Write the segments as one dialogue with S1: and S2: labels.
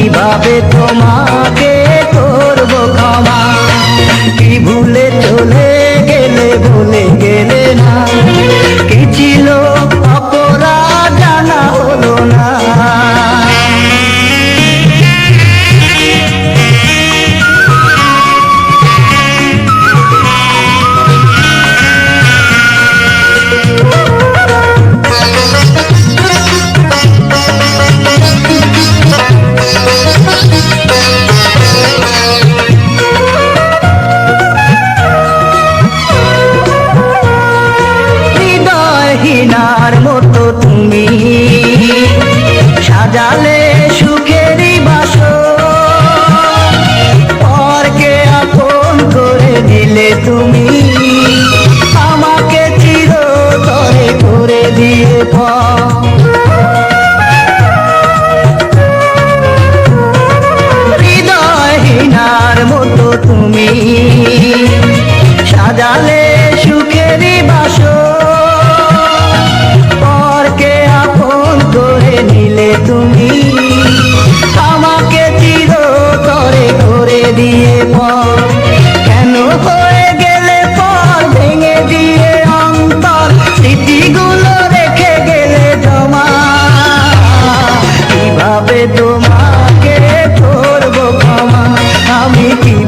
S1: কীভাবে তোমাকে করব ক্ষমা? কি ভুলে চলে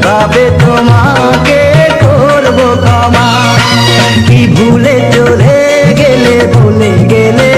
S1: তবে তোমাকে করব ক্ষমা? কি ভুলে চলে গেলে ভুলে গেলে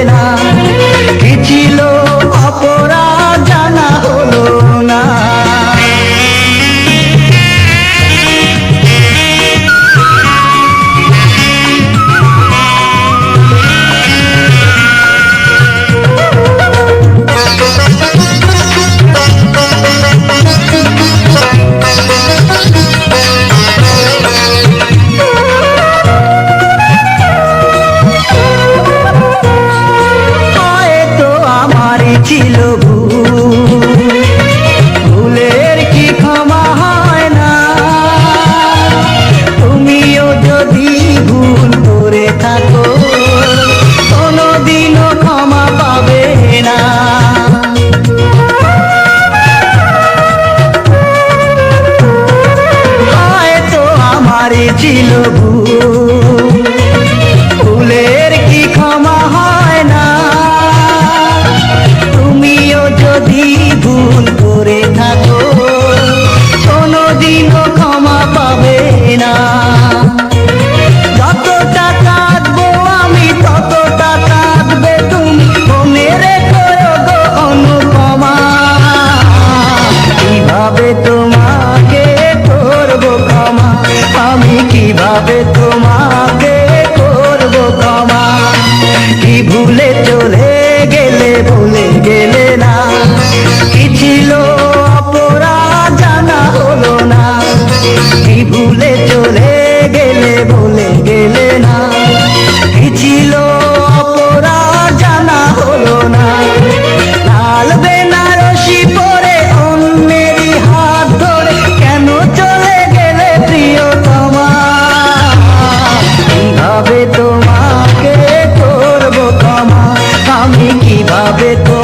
S1: ছিল ভুল তোমার কীভাবে তো